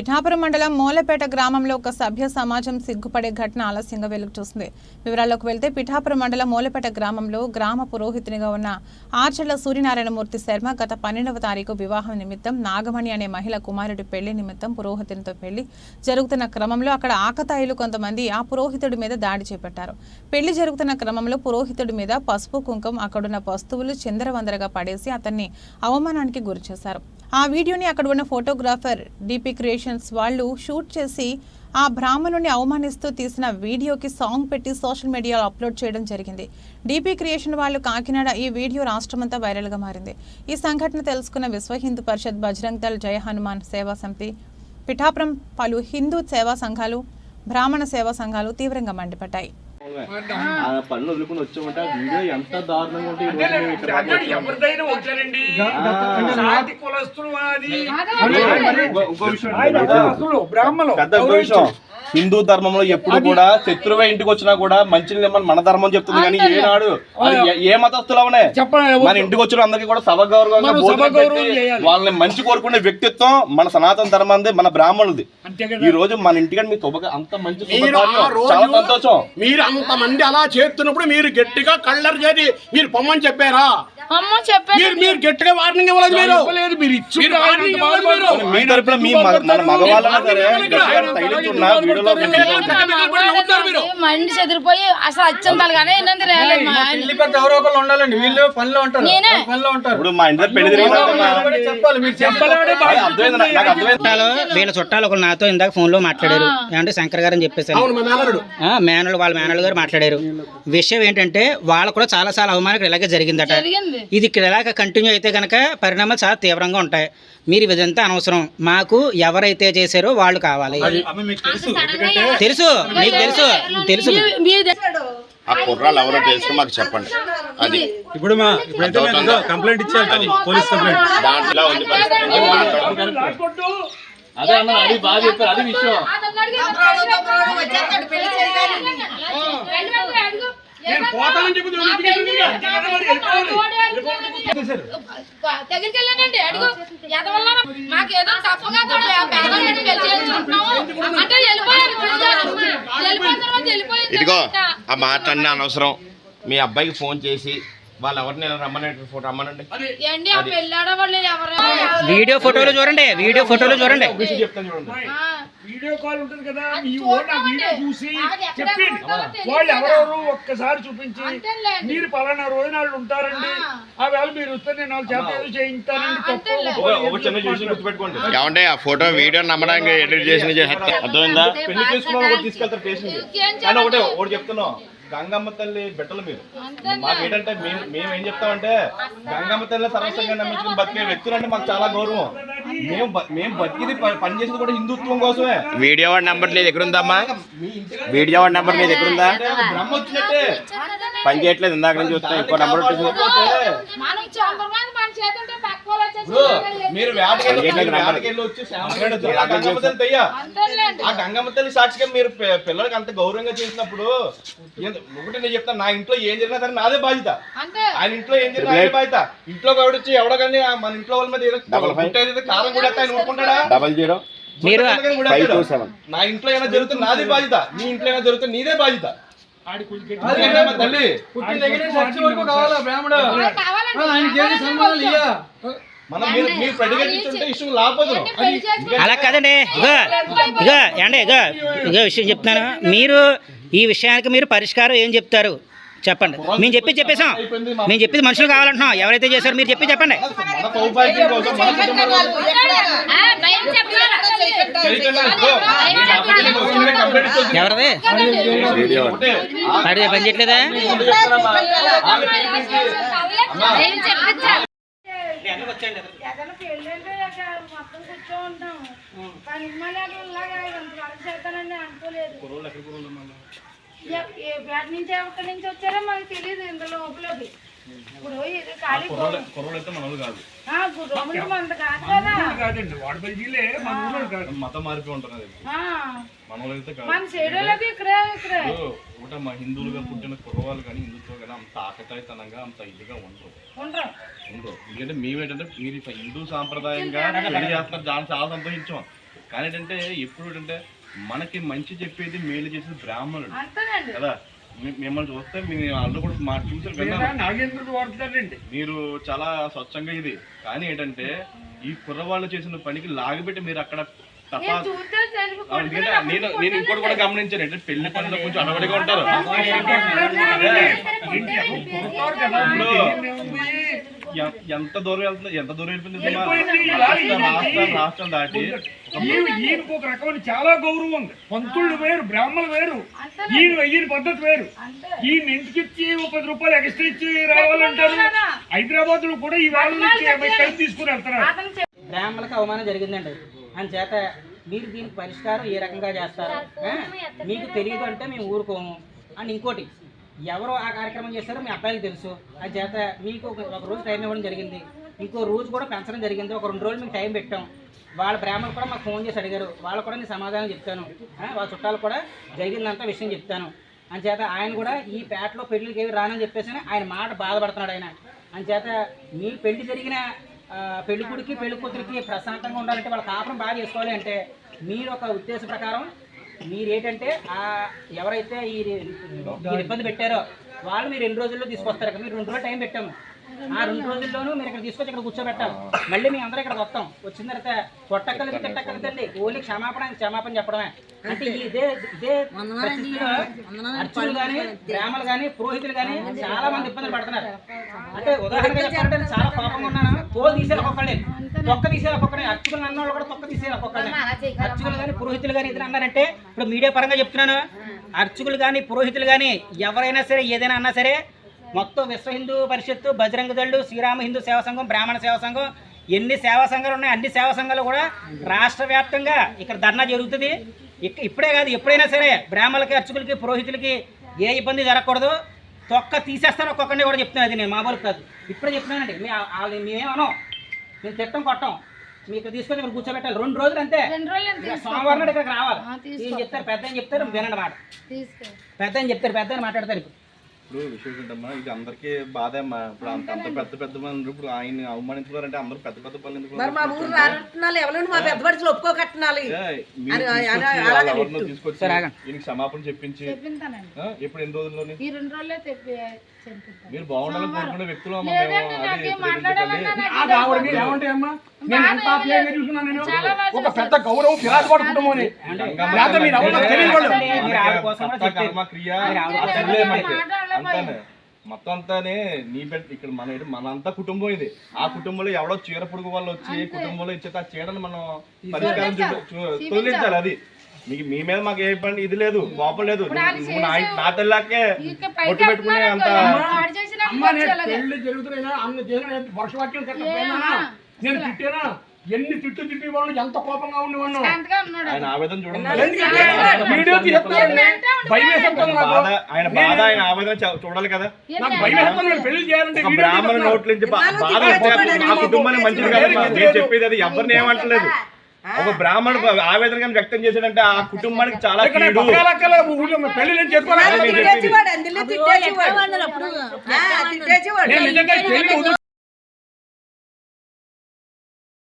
పిఠాపురం మండలం మూలపేట గ్రామంలో ఒక సభ్య సమాజం సిగ్గుపడే ఘటన ఆలస్యంగా వెలుగు చూసింది. వివరాల్లోకి వెళ్తే పిఠాపురం మండలం మూలపేట గ్రామంలో గ్రామ పురోహితునిగా ఉన్న ఆర్చర్ల సూర్యనారాయణమూర్తి శర్మ గత పన్నెండవ తారీఖు వివాహం నిమిత్తం నాగమణి అనే మహిళ కుమారుడి పెళ్ళి నిమిత్తం పురోహితునితో పెళ్ళి జరుగుతున్న క్రమంలో అక్కడ ఆకతాయిలు కొంతమంది ఆ పురోహితుడి మీద దాడి చేపట్టారు. పెళ్ళి జరుగుతున్న క్రమంలో పురోహితుడి మీద పసుపు కుంకం అక్కడున్న వస్తువులు చిందరవందరగా పడేసి అతన్ని అవమానానికి గురిచేశారు. ఆ వీడియోని అక్కడ ఉన్న ఫోటోగ్రాఫర్ డిపి క్రియేషన్స్ వాళ్ళు షూట్ చేసి ఆ బ్రాహ్మణుని అవమానిస్తూ తీసిన వీడియోకి సాంగ్ పెట్టి సోషల్ మీడియాలో అప్లోడ్ చేయడం జరిగింది. డిపి క్రియేషన్ వాళ్ళు కాకినాడ ఈ వీడియో రాష్ట్రమంతా వైరల్గా మారింది. ఈ సంఘటన తెలుసుకున్న విశ్వ హిందూ పరిషత్ బజరంగ్ దళ్ జయ హనుమాన్ సేవా సమితి పిఠాపురం పలు హిందూ సేవా సంఘాలు బ్రాహ్మణ సేవా సంఘాలు తీవ్రంగా మండిపడ్డాయి. ఆ పనులు వదులుకుని వచ్చామంటే ఆ వీడియో ఎంత దారుణంగా ఉంటే ఈ రోజు మేము ఇక్కడ దాకా వచ్చాము. ఎవరిదైనా ఒకటేనండి ఆ. సాటి కులస్తులు అది ఇంకో- ఇంకో విషయం ఆయన ఏంటంటే, అసలు బ్రాహ్మణులు. పెద్ద ఇంకో విషయం హిందూ ధర్మంలో ఎప్పుడు కూడా శత్రువే ఇంటికి వచ్చినా కూడా మంచిని లేమని మన ధర్మం చెప్తుంది కానీ ఏనాడు అది ఏ- ఏ మతస్థులు అవనే? చెప్పండి మన ఇంటికి వచ్చిన అందరికీ కూడా సభ గౌరవంగా. వాళ్ళని మంచి కోరుకునే వ్యక్తిత్వం మన సనాతన ధర్మంది మన బ్రాహ్మణులది. అంతే కదా. ఈ రోజు మన ఇంటికి మీ శుభ అంత మంచి చాలా సంతోషం. మీరు అంతమంది అలా చేస్తున్నప్పుడు మీరు గట్టిగా కళ్ళర్ చేసి మీరు పొమ్మని చెప్పారా? మీరు మీరు గట్టిగా వార్నింగ్ ఇవ్వలేదు మీరు. మీ తరపున మీ మగ- మన మగవాళ్ళైనా సరే గట్టిగా తగిలించున్నా వీడియోలో నవ్వుతున్నారు మీరు. మైండ్ చెదిరిపోయి అసలు అచ్చం తలగానే ఏంటంటే రాలేదు మా ఆయన. పెళ్ళి పెద్ద ఎవరో ఒకళ్ళు ఉండాలండి. వీళ్ళు పనిలో ఉంటారు. నేనే. వాళ్ళు పనిలో ఉంటారు. ఇప్పుడు మా ఇంటి దగ్గర పెళ్ళి జరిగిందనుకున్నా. చెప్పాలి. మీరు చెప్పలేమంటే అది అర్థమైంది నాకు నాకు అర్థమైంది. చుట్టాలు వీళ్ళ చుట్టాలు ఒకరు నాతో ఇందాక ఫోన్లో మాట్లాడారు ఏమంటే శంకర్ గారు అని చెప్పేసాను అవును మా మేనరుడు ఆ, మేనలు వాళ్ళ మేనలు గారు మాట్లాడారు. విషయం ఏంటంటే వాళ్ళకు కూడా చాలా చాలా అవమానం ఇలాగే జరిగిందట. జరిగింది. ఇది ఇక్కడ ఇలాగ కంటిన్యూ అయితే కనుక పరిణామాలు చాలా తీవ్రంగా ఉంటాయి. మీరు ఇదంతా అనవసరం. మాకు ఎవరైతే చేశారో వాళ్ళు కావాలి. తెలుసు. మీకు తెలుసు. తెలుసు దగ్గర- ఆ కుర్రాలు ఎవరో తెలుసు మాకు చెప్పండి అది ఇప్పుడు మా ఇప్పుడైతే కంప్లైంట్ ఇచ్చారు పోలీస్ కంప్లైంట్ దాంట్లో ఉంది పరిస్థితి. అదే అన్న అది బాగా చెప్పారు అది విషయం నేను పోతానని చెప్పి వెళ్ళానండి అడుగు. ఎదవల్ల మాకు ఏదో తప్పగా పేదలు పెట్టి పెళ్ళి చేసుకుంటున్నాము అంటే వెళ్ళిపోయారు వెళ్ళిపోయిన తర్వాత వెళ్ళిపోయింది ఇదిగో ఆ మాట అన్నీ అనవసరం. మీ అబ్బాయికి ఫోన్ చేసి వాళ్ళు ఎవరిని రమ్మనండి ఫోటో రమ్మనండి. ఏంటి ఆ పెళ్ళాడ వాళ్ళు ఎవరు? వీడియో ఫోటోలు చూడండి వీడియో ఫోటోలు చూడండి. చెప్తాను చూడండి. వీడియో కాల్ ఉంటుంది కదా మీ ఓన్ ఆ వీడియో. చూసి తెలియదు వాళ్ళు. ఎవరెవరు ఒక్కసారి చూపించి. మీరు పలానా రోజు నాళ్ళు ఉంటారండి. ఆ. వేళ మీరు వస్తే నేను వాళ్ళ చేత ఏదో చేయించానండి ఏమంటే ఆ ఫోటో వీడియో నమ్మడానికి ఎడిట్ చేసిన అర్థమైందా? పెళ్ళి చేసుకున్న ఒకటి తీసుకెళ్తారు కానీ ఒకటే ఒకటి చెప్తున్నాం. గంగమ్మ తల్లి బిడ్డలు మీరు. మాకు ఏంటంటే మేము మేము ఏం చెప్తామంటే గంగమ్మ తల్లి సర్వస్వంగా నమ్మించుకుని బతికే వ్యక్తులు అంటే మాకు చాలా గౌరవం. మేము బ- మేము బతికిది ప- పని చేసేది కూడా హిందుత్వం కోసమే. వీడియో వాడి నెంబర్ దగ్గర ఉందమ్మా వీడియో వాడి నెంబర్ అంటే ఒక బ్రహ్మ వచ్చినట్టే. పని చేయట్లేదు ఇందాక నుంచి చూస్తే ఇంకో నెంబర్ మీరు వేటకెళ్ళి వచ్చి ఆ గంగమ్మ తల్లి దయ్యా. ఆ గంగమ్మ తల్లి సాక్షిగా మీరు పిల్లలకి అంత గౌరవంగా చేసినప్పుడు ఒకటి నేను చెప్తాను నా ఇంట్లో ఏం జరిగినా సరే నాదే బాధ్యత. అంతే. ఆయన ఇంట్లో ఏం జరిగినా ఆయన బాధ్యత. ఇంట్లో వచ్చి ఎవడో కానీ మన ఇంట్లో వాళ్ళ మీద ఏదో కారం కూడా ఆయన ఊరుకుంటాడా? డబల్ జీరో మీరు నా ఇంట్లో ఏమైనా జరుగుతుంది నాదే బాధ్యత. నీ ఇంట్లో ఏమైనా జరుగుతుంది నీదే బాధ్యత. తల్లి. పుట్టిన దగ్గర నుంచి చచ్చే వరకు కావాలా ఏది సంబంధాలు ఇయ్యా. మనం మీరు మీరు ఇష్యూ అలా కాదండి ఇగో ఇగో ఏండి ఇగో ఇగో విషయం చెప్తాను మీరు ఈ విషయానికి మీరు పరిష్కారం ఏం చెప్తారు చెప్పండి మేము చెప్పి చెప్పేసాం మేము చెప్పింది మనుషులు కావాలంటున్నాం ఎవరైతే చేశారో మీరు చెప్పి చెప్పండి ఎవరిది పని చేయట్లేదా పెళ్ళంటే మొత్తం కూర్చో ఉంటాం. కానీ ఇలాగా ఇంతవరకు అనుకోలేదు. ఏ- ఏ పేట నుంచి ఎక్కడి నుంచి వచ్చారో మాకు తెలియదు ఇంత లోపలకి ఇప్పుడు ఇది ఖాళీ కుర్రోళ్ళైతే మనోళ్ళు కాదు. ఆ, గుర్రములు మంద కాదు కదా. కాదండి వాడు బయటిలే మన ఊళ్ళో కాదు. మతం మారిపోయి ఉంటున్నది ఆ, మనోళ్ళైతే కాదు. మన చేయడలేదు ఇక్కడే ఇక్కడే. ఇప్పుడు ఒకట మా హిందువులుగా పుట్టిన కుర్రవాళ్ళు కానీ హిందుత్వం కానీ అంత ఆకతాయితనంగా అంత ఇదిగా ఉండరు. ఉండరు. ఉండరు. ఎందుకంటే మేము ఏంటంటే మీరు ఇట్లా హిందూ సాంప్రదాయంగా పెళ్ళి చేస్తున్నారు దాన్ని చాలా సంతోషించాం కానీ ఏంటంటే ఎప్పుడు ఏంటంటే మనకి మంచి చెప్పేది మేలు చేసేది బ్రాహ్మణుడు అంతేనండి. కదా? మిమ్మల్ని చూస్తే మీ వాళ్ళు కూడా మా విన్నాను నాగేంద్రుడు వాడుతాడండి మీరు చాలా స్వచ్ఛంగా ఇది. కానీ ఏంటంటే ఈ కుర్రవాళ్ళు చేసిన పనికి లాగిపెట్టి మీరు అక్కడ తప్ప నేను నేను ఇంకోటి కూడా గమనించాను. అంటే పెళ్ళి పనులు కొంచెం అడవడిగా ఉంటారు. ఎంత దూరం వెళ్తుంది? ఎంత దూరం వెళ్ళిపోయింది? రాష్ట్రం రాష్ట్రం దాటి ఈయనకు ఒక రకమైన చాలా గౌరవం. ఉంది పంతుళ్ళు వేరు బ్రాహ్మణులు వేరు. ఈయన ఈయన పద్ధతి వేరు. ఈయన ఇంటికి ఇచ్చి ఒక పది రూపాయలు ఎక్స్ట్రా ఇచ్చి రావాలంటారు. హైదరాబాద్లో కూడా ఈ వాళ్ళ నుంచి కలిసి తీసుకుని చెప్ప- బ్రాహ్మణులకు అవమానం జరిగిందండి. చేత మీరు దీనికి పరిష్కారం ఏ రకంగా చేస్తారు? మీకు తెలియదు అంటే మేము ఊరుకోము. అండ్ ఇంకోటి ఎవరు ఆ కార్యక్రమం చేస్తారో మీ అబ్బాయికి తెలుసు. అది చేత మీకు ఒక ఒక రోజు టైం ఇవ్వడం జరిగింది. ఇంకో రోజు కూడా పెంచడం జరిగింది. ఒక రెండు రోజులు మీకు టైం పెట్టాం. వాళ్ళ బ్రాహ్మణులు కూడా మాకు ఫోన్ చేసి అడిగారు. వాళ్ళు కూడా నేను సమాధానం చెప్తాను వాళ్ళ చుట్టాలు కూడా జరిగిందంతా విషయం చెప్తాను. అంచేత ఆయన కూడా ఈ పేటలో పెళ్ళికి ఏవి రానని చెప్పేసి ఆయన మాట బాధపడుతున్నాడు ఆయన. అంచేత మీ పెళ్ళి జరిగిన ఆ, పెళ్ళి పెళ్ళి కూతురికి ప్రశాంతంగా ఉండాలంటే వాళ్ళ కాపురం బాగా చేసుకోవాలి అంటే మీరు ఒక ఉద్దేశ ప్రకారం మీరు ఏంటంటే ఆ ఎవరైతే ఈ ఇబ్బంది పెట్టారో వాళ్ళు మీరు రెండు రోజుల్లో తీసుకొస్తారు? మీరు రెండు రోజులు టైం పెట్టాము. ఆ రెండు రోజుల్లోనూ మీరు ఇక్కడ తీసుకొచ్చి ఇక్కడ కూర్చోబెట్టాలి. మళ్ళీ మేము అందరూ ఇక్కడ వస్తాం. వచ్చిన తర్వాత కొట్టక్కలకి తిట్టక్కలదండి ఓన్లీ క్షమాపణ క్షమాపణ చెప్పడమే. అంటే ఇదే ఇదే అర్చకులు కానీ బ్రాహ్మలు కానీ పురోహితులు కానీ చాలా మంది ఇబ్బందులు పడుతున్నారు. అంటే ఉదాహరణగా చెప్పాలంటే చాలా కోపంగా ఉన్నాను. తోలు తీసేది ఒక్కొక్కడే తొక్క తీసేది ఒక్కొక్కడే అర్చకులు అన్న వాళ్ళు కూడా తొక్క తీసేది ఒక్కొక్కడే అర్చకులు కానీ పురోహితులు కానీ ఇది అన్నారంటే ఇప్పుడు మీడియా పరంగా చెప్తున్నాను. అర్చకులు కానీ పురోహితులు కానీ ఎవరైనా సరే ఏదైనా అన్నా సరే మొత్తం విశ్వ హిందూ పరిషత్తు బజరంగ దళ్ళు శ్రీరామ హిందూ సేవా సంఘం బ్రాహ్మణ సేవా సంఘం ఎన్ని సేవా సంఘాలు ఉన్నాయి అన్ని సేవా సంఘాలు కూడా రాష్ట్ర వ్యాప్తంగా ఇక్కడ ధర్నా జరుగుతుంది. ఇప్పుడే కాదు ఎప్పుడైనా సరే బ్రాహ్మణులకి అర్చకులకి పురోహితులకి ఏ ఇబ్బంది జరగకూడదు. తొక్క తీసేస్తాను ఒక్కొక్కరిని కూడా చెప్తున్నాను అది నేను మామూలు కాదు. ఇప్పుడే చెప్తున్నానండి మీ వాళ్ళు మేమేమనం మేము తిట్టం కొట్టం. మీకు తీసుకొని ఇక్కడ కూర్చోబెట్టాలి. రెండు రోజులు అంతే. సోమవారం ఇక్కడికి రావాలి. చెప్తారు? పెద్ద అని చెప్తారు వినండి మాట. పెద్ద అని చెప్తారు పెద్ద అని మాట్లాడతారు ఇప్పుడు. ఇప్పుడు విషయం ఏంటమ్మా ఇది అందరికీ బాధే అమ్మా. ఇప్పుడు అంత అంత పెద్ద పెద్ద మంది ఇప్పుడు ఆయన అవమానించుకున్నారంటే అందరూ పెద్ద పెద్ద పనులు ఎందుకు మరి మా ఊరు పెద్ద తీసుకొచ్చి. ఈయనకి క్షమాపణ చెప్పించి ఇప్పుడు ఎన్ని రోజుల్లోని? ఈ రెండు రోజులే తెప్పి చెప్పింతాను మీరు బాగుండాలని కోరుకునే వ్యక్తులు నేను ఎంత ఆప్యాయంగా చూస్తున్నాను నేను. ఒక పెద్ద గౌరవం అని. మీరు ఎవరో అంతానే. మొత్తం అంతానే నీ బిడ్డ ఇక్కడ మన మనంతా కుటుంబం ఇది. ఆ కుటుంబంలో ఎవడో చీర పొడుగు వాళ్ళు వచ్చి కుటుంబంలో ఇచ్చే ఆ చీరను మనం పరిష్కారం తొలగించాలి అది. మీకు మీ మీద మాకు ఏ పని ఇది లేదు. కోపం లేదు. నా నా తెల్లాకే పొట్టు పెట్టుకునే అంత పెళ్ళి చేసిన వర్షవాక్యం నేను తిట్టానా? ఎన్ని తిట్టు తిట్టి వాళ్ళు ఎంత కోపంగా ఉండేవాళ్ళు? ఆయన ఆవేదన చూడండి. వీడియో తీస్తున్నారండి భయం బాధ ఆయన బాధ ఆయన ఆవేదన చూ- చూడాలి కదా. నాకు భయం పెళ్ళి చేయాలంటే బ్రాహ్మణ. నోట్ల నుంచి బాధ కుటుంబానికి మంచిది నేను చెప్పేది అది ఎవరిని ఏమంటలేదు. ఒక బ్రాహ్మణుడు ఆవేదన కానీ వ్యక్తం చేశాడంటే ఆ కుటుంబానికి చాలా పెళ్ళి నేను